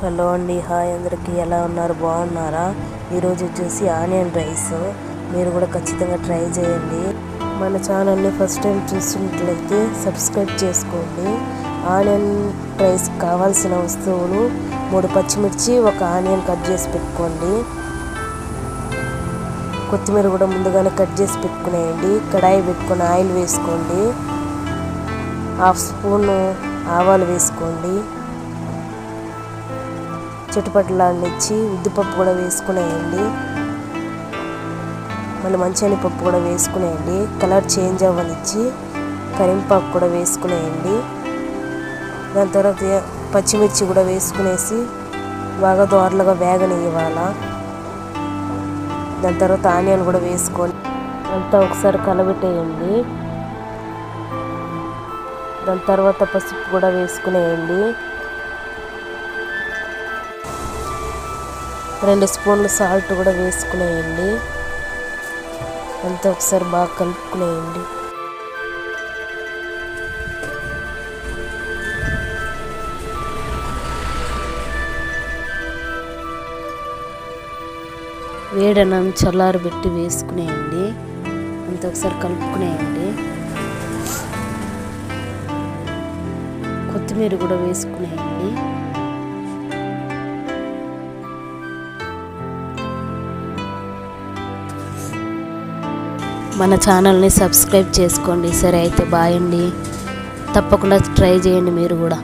Hello అండి hi అందరికీ. ఎలా ఉన్నారు? బాగున్నారా? ఈరోజు వచ్చేసి ఆనియన్ రైస్. మీరు కూడా ఖచ్చితంగా ట్రై చేయండి. మన ఛానల్ని ఫస్ట్ టైం చూసినట్లయితే సబ్స్క్రైబ్ చేసుకోండి. ఆనియన్ రైస్ కావాల్సిన వస్తువులు మూడు పచ్చిమిర్చి ఒక ఆనియన్ కట్ చేసి పెట్టుకోండి. కొత్తిమీర కూడా ముందుగానే కట్ చేసి పెట్టుకునేయండి. కడాయి పెట్టుకొని ఆయిల్ వేసుకోండి. హాఫ్ స్పూన్ ఆవాలు వేసుకోండి. చిట్టుపట్లాడినిచ్చి ఉద్దిపప్పు కూడా వేసుకునేయండి. మళ్ళీ మంచినీపప్పు కూడా వేసుకునేయండి. కలర్ చేంజ్ అవ్వనిచ్చి కరింపాకు కూడా వేసుకునేయండి. దాని తర్వాత పచ్చిమిర్చి కూడా వేసుకునేసి బాగా దోరలుగా వేగనివ్వాల దాని తర్వాత ఆనియన్ కూడా వేసుకొని అంతా ఒకసారి కలబెట్టేయండి. దాని తర్వాత పసుపు కూడా వేసుకునేయండి. రెండు స్పూన్లు సాల్ట్ కూడా వేసుకునేయండి. అంతా ఒకసారి బాగా కలుపుకునేయండి. వేడనం చల్లారు పెట్టి వేసుకునేయండి. అంత ఒకసారి కలుపుకునేయండి. కొత్తిమీర కూడా వేసుకునేయండి. మన ఛానల్ని సబ్స్క్రైబ్ చేసుకోండి. సరే అయితే బాయ్ అండి. తప్పకుండా ట్రై చేయండి మీరు కూడా.